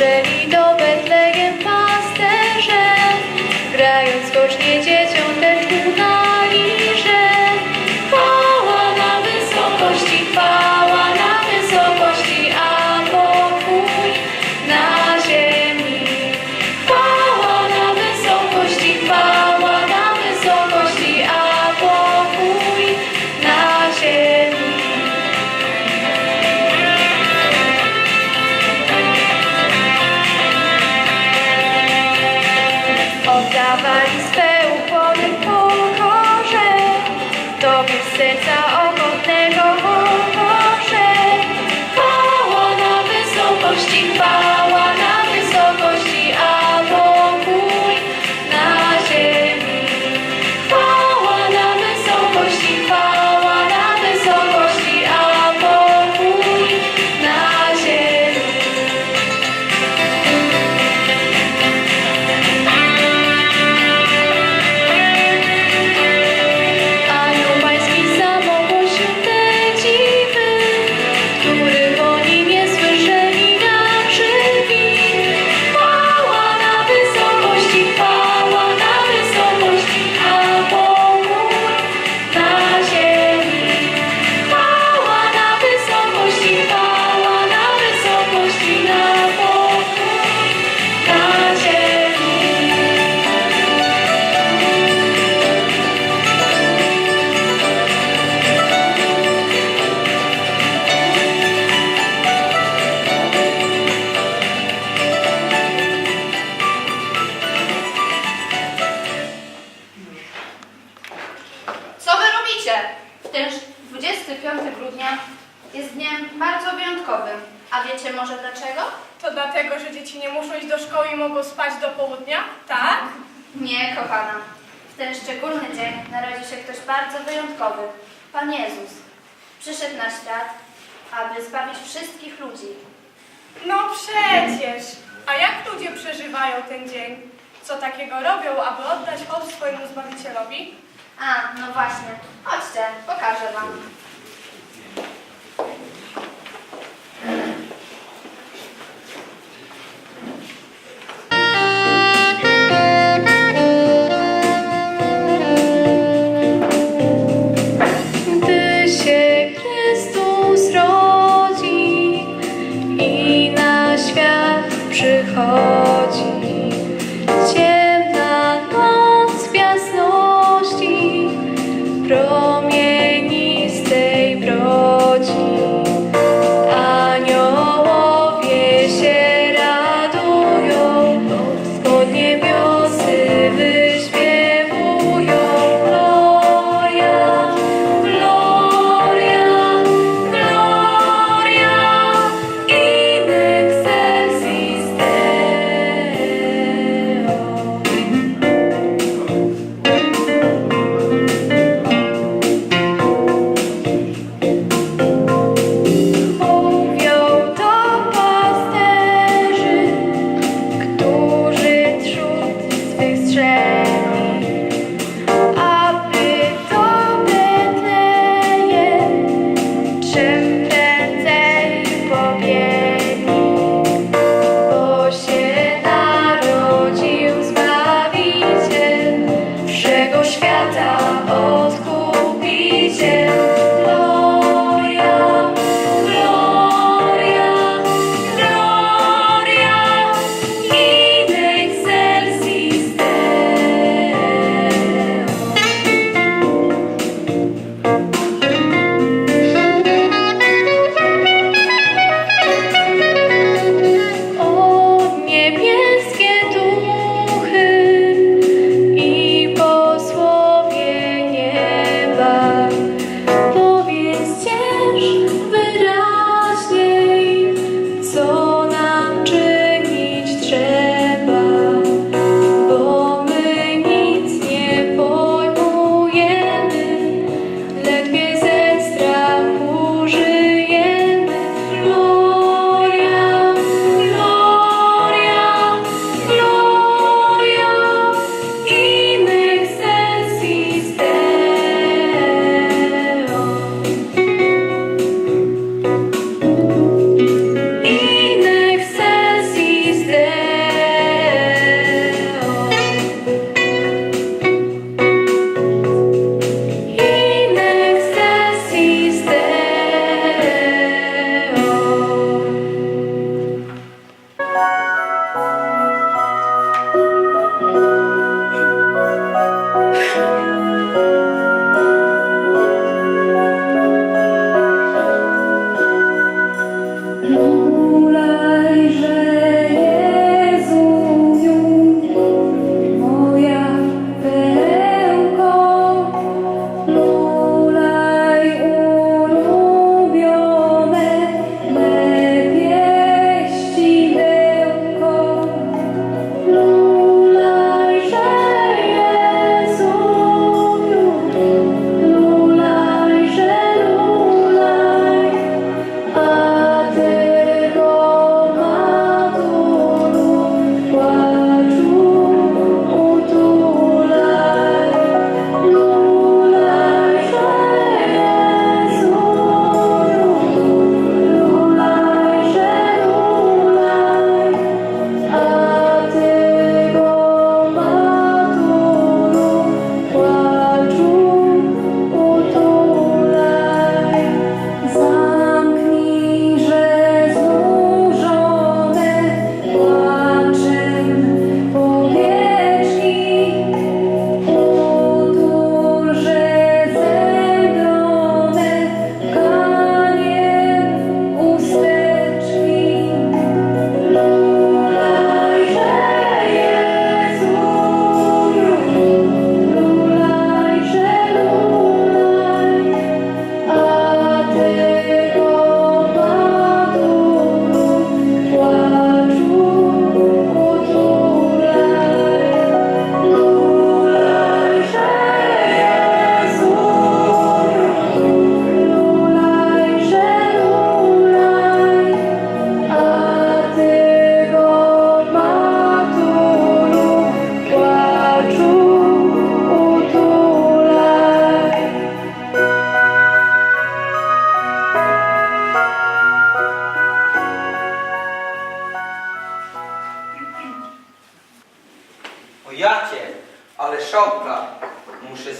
jeżeli muszą iść do szkoły i mogą spać do południa? Tak? Nie, kochana. W ten szczególny dzień narodził się ktoś bardzo wyjątkowy. Pan Jezus. Przyszedł na świat, aby zbawić wszystkich ludzi. No przecież! A jak ludzie przeżywają ten dzień? Co takiego robią, aby oddać hołd swojemu Zbawicielowi? A, no właśnie. Chodźcie, pokażę wam.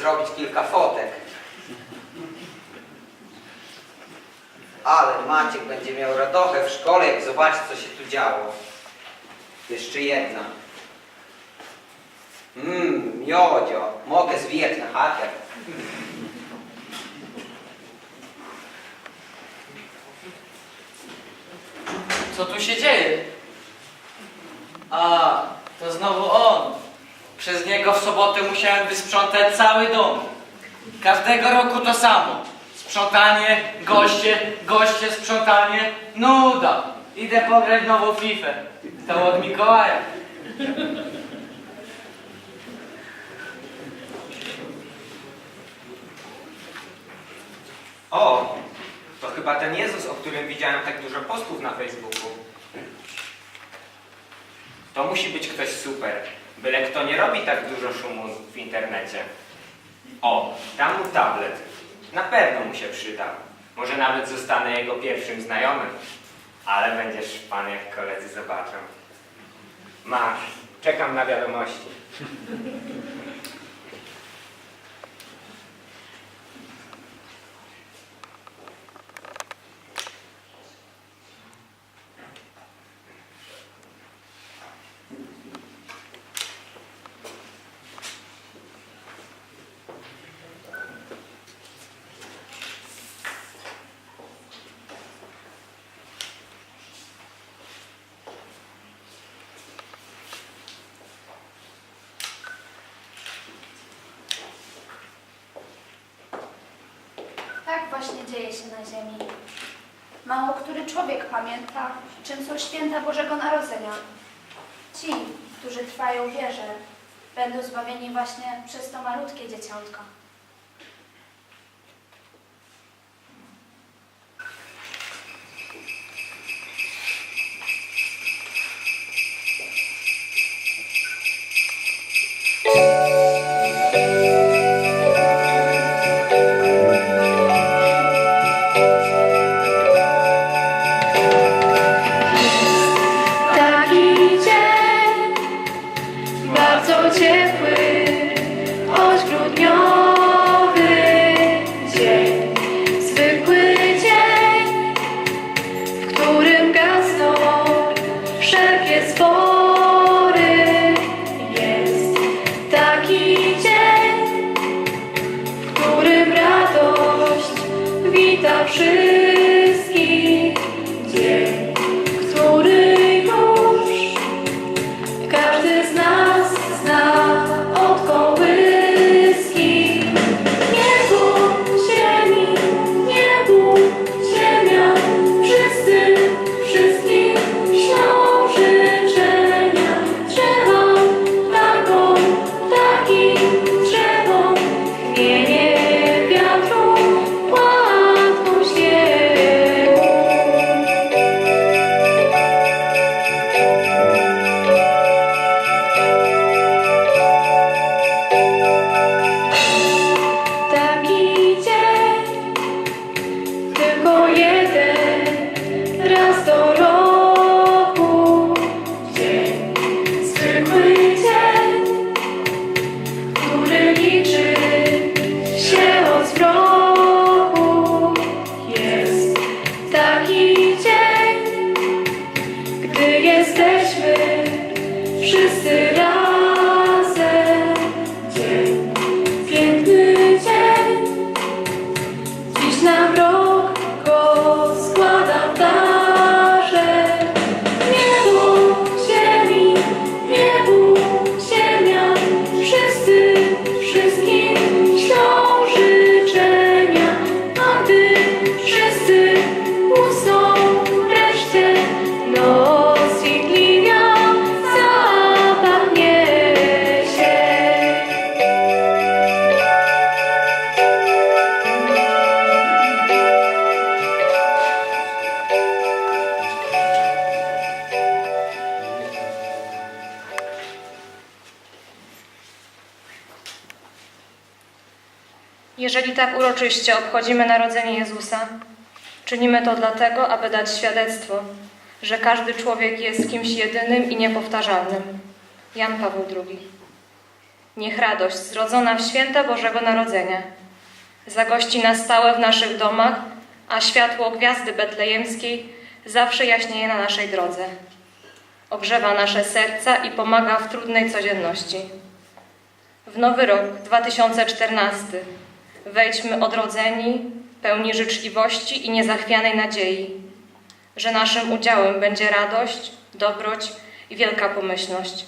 Zrobić kilka fotek. Ale Maciek będzie miał radochę w szkole, jak zobaczy, co się tu działo. Jeszcze jedna. Mmm, miodzio, mogę zwijać na chatę. Co tu się dzieje? A, to znowu on. Przez niego w sobotę musiałem wysprzątać cały dom. Każdego roku to samo. Sprzątanie, goście, goście, sprzątanie. Nuda. Idę pograć nową fifę. To od Mikołaja. O, to chyba ten Jezus, o którym widziałem tak dużo postów na Facebooku. To musi być ktoś super. Byle kto nie robi tak dużo szumu w internecie. O, dam mu tablet. Na pewno mu się przyda. Może nawet zostanę jego pierwszym znajomym. Ale będziesz pan, jak koledzy zobaczą. Masz. Czekam na wiadomości. Właśnie dzieje się na ziemi. Mało który człowiek pamięta, czym są święta Bożego Narodzenia. Ci, którzy trwają wierze, będą zbawieni właśnie przez to malutkie dzieciątko. Jeżeli tak uroczyście obchodzimy narodzenie Jezusa, czynimy to dlatego, aby dać świadectwo, że każdy człowiek jest kimś jedynym i niepowtarzalnym. Jan Paweł II. Niech radość zrodzona w święta Bożego Narodzenia zagości na stałe w naszych domach, a światło gwiazdy betlejemskiej zawsze jaśnieje na naszej drodze. Ogrzewa nasze serca i pomaga w trudnej codzienności. W nowy rok 2014 wejdźmy odrodzeni, pełni życzliwości i niezachwianej nadziei, że naszym udziałem będzie radość, dobroć i wielka pomyślność.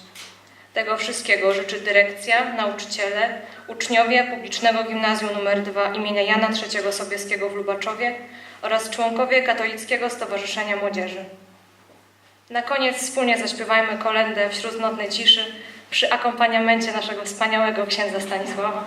Tego wszystkiego życzy dyrekcja, nauczyciele, uczniowie Publicznego Gimnazjum nr 2 imienia Jana III Sobieskiego w Lubaczowie oraz członkowie Katolickiego Stowarzyszenia Młodzieży. Na koniec wspólnie zaśpiewajmy kolędę wśród nocnej ciszy przy akompaniamencie naszego wspaniałego księdza Stanisława.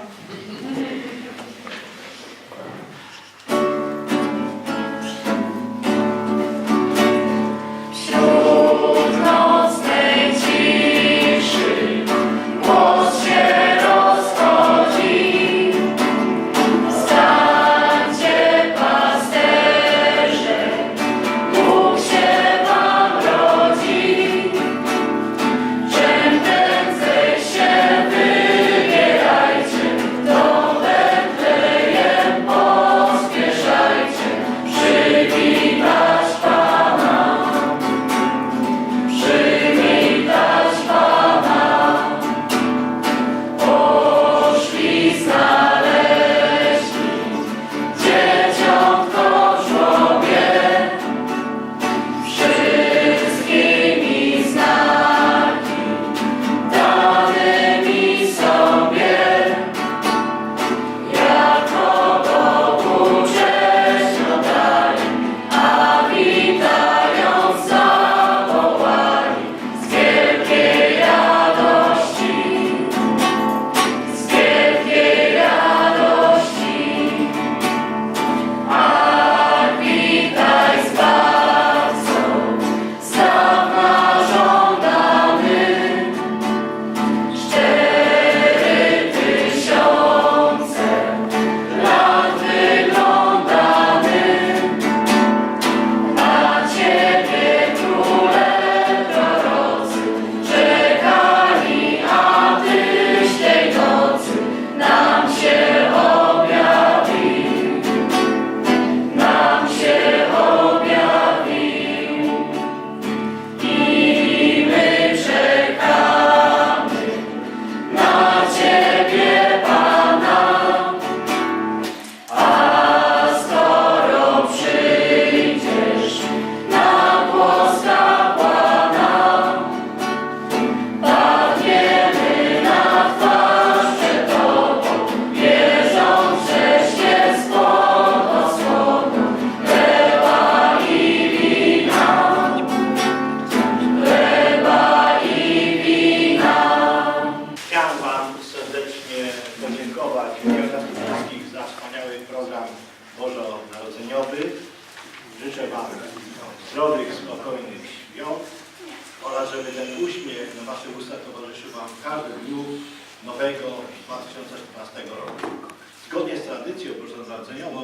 Tradycją bożonarodzeniową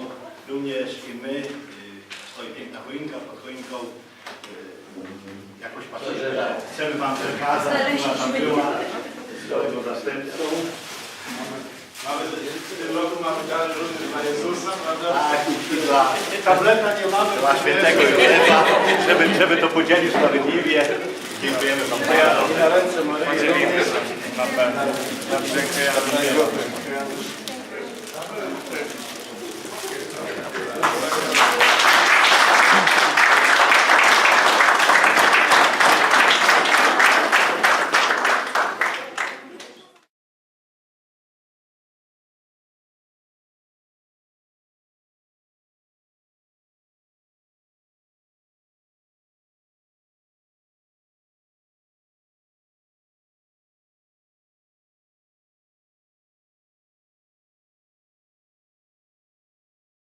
również i my, y, stoi piękna choinka pod choinką, y, jakoś patrzymy, chcemy Wam przekazać, która tam była zdrowego zastępcą. Mamy, w tym roku mamy dar różny dla Jezusa, prawda? Tak, tableta nie mamy. Dla świętego Józefa, żeby, żeby to podzielić sprawiedliwie. Dziękujemy Wam bardzo. Na ręce Maryi. Na pewno. Dziękuję.